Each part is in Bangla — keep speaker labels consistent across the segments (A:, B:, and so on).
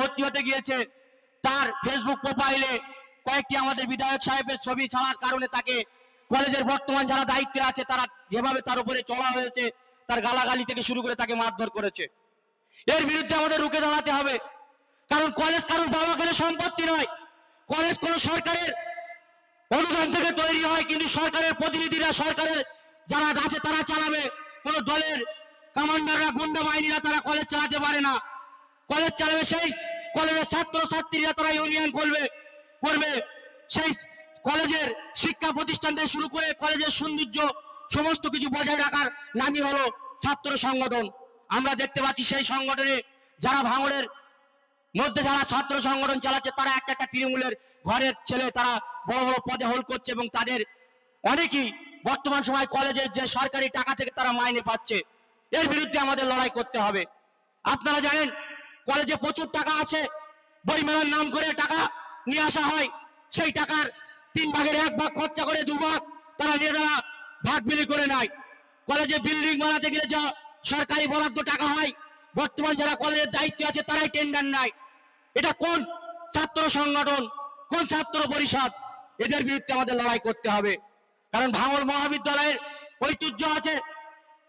A: ভর্তি হতে গিয়েছে তার ফেসবুক প্রোফাইলে কয়েকটি আমাদের বিধায়ক সাহেবের ছবি ছাড়ার কারণে তাকে কলেজের বর্তমান যারা দায়িত্বে আছে, তারা যেভাবে তার উপরে চড়া হয়েছে, তার গালাগালি থেকে শুরু করে তাকে মারধর করেছে। এর বিরুদ্ধে আমাদের রুখে দাঁড়াতে হবে। কারণ কলেজ কারোর বাবা গেলে সম্পত্তি নয়। কলেজ কোনো সরকারের অনুদান থেকে তৈরি হয়, কিন্তু সরকারের প্রতিনিধিরা, সরকারের যারা আছে তারা চালাবে। কোন দলের কমান্ডাররা গুন্ডা বাহিনীরা তারা কলেজ চালাতে পারে না। কলেজ চালাবে সেই কলেজের ছাত্র ছাত্রীরা তারা ইউনিয়ন করবে করবে। সেই কলেজের শিক্ষা প্রতিষ্ঠান থেকে শুরু করে কলেজের সৌন্দর্য সমস্ত কিছু বজায় রাখার নামই হলো ছাত্র সংগঠন। আমরা দেখতে পাচ্ছি সেই সংগঠনে যারা ভাঙড়ের মধ্যে যারা ছাত্র সংগঠন চালাচ্ছে, তারা একটা একটা তৃণমূলের ঘরের ছেলে, তারা বড় বড় পদে হোল্ড করছে এবং তাদের অনেকেই বর্তমান সময় কলেজের যে সরকারি টাকা থেকে তারা মাইনে পাচ্ছে। এর বিরুদ্ধে আমাদের লড়াই করতে হবে। আপনারা জানেন কলেজে প্রচুর টাকা আছে। বই মেলার নাম করে টাকা নিয়ে আসা হয়। সেই টাকার তিন ভাগের এক ভাগ খরচা করে দু ভাগ তারা নিজেরা ভাগ বিলি করে নেয়। কলেজে বিল্ডিং বানাতে গেলে যা সরকারি বরাদ্দ টাকা হয়, বর্তমান যারা কলেজের দায়িত্ব আছে তারাই টেন্ডার নেয়। এটা কোন ছাত্র সংগঠন, কোন ছাত্র পরিষদ? এদের বিরুদ্ধে আমাদের লড়াই করতে হবে। কারণ ভাঙল মহাবিদ্যালয়ের ঐতিহ্য আছে,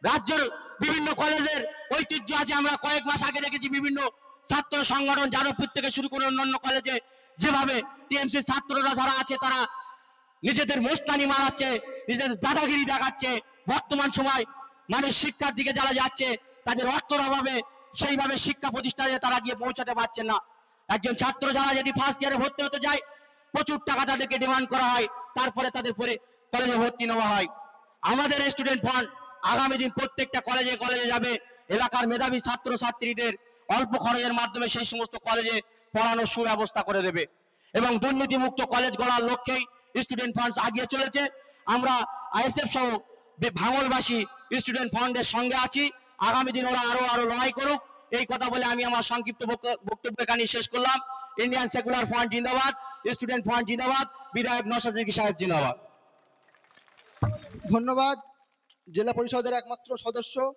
A: রাজ্যের বিভিন্ন কলেজের ঐতিহ্য আছে। আমরা কয়েক মাস আগে দেখেছি বিভিন্ন ছাত্র সংগঠন যাদবপুর থেকে শুরু করে অন্যান্য কলেজে যেভাবে টিএমসি ছাত্ররা যারা আছে, তারা নিজেদের মোস্তানি মারাচ্ছে, নিজেদের দাদাগিরি দেখাচ্ছে। বর্তমান সময় মানুষ শিক্ষার দিকে যারা যাচ্ছে, তাদের অর্থর অভাবে সেইভাবে শিক্ষা প্রতিষ্ঠানে তারা গিয়ে পৌঁছাতে পারছে না। একজন ছাত্র যারা যদি ফার্স্ট ইয়ারে ভর্তি হতে যায়, প্রচুর টাকা তাদেরকে ডিমান্ড করা হয়, তারপরে তাদের পরে কলেজে ভর্তি নেওয়া হয়। আমাদের স্টুডেন্ট ফান্ড আগামী দিন প্রত্যেকটা কলেজে কলেজে যাবে, এলাকার মেধাবী ছাত্র ছাত্রীদের অল্প খরচের মাধ্যমে সেই সমস্ত কলেজে পড়ানোর সুব্যবস্থা করে দেবে। এবং দুর্নীতিমুক্ত কলেজ গড়ার লক্ষ্যেই স্টুডেন্ট ফান্ড আগিয়ে চলেছে। আমরা আইএসএফ সহ ভাঙলবাসী স্টুডেন্ট ফান্ডের সঙ্গে আছি। আগামী দিন ওরা আরও আরও লড়াই করুক। এই কথা বলে আমি আমার সংক্ষিপ্ত বক্ত- বক্তব্য এখানে শেষ করলাম। ইন্ডিয়ান সেকুলার ফান্ড জিন্দাবাদ স্টুডেন্ট ফান্ড জিন্দাবাদ, বিধায়ক নসাদ সাহেব জিন্দাবাদ।
B: ধন্যবাদ, জেলা পরিষদের একমাত্র সদস্য।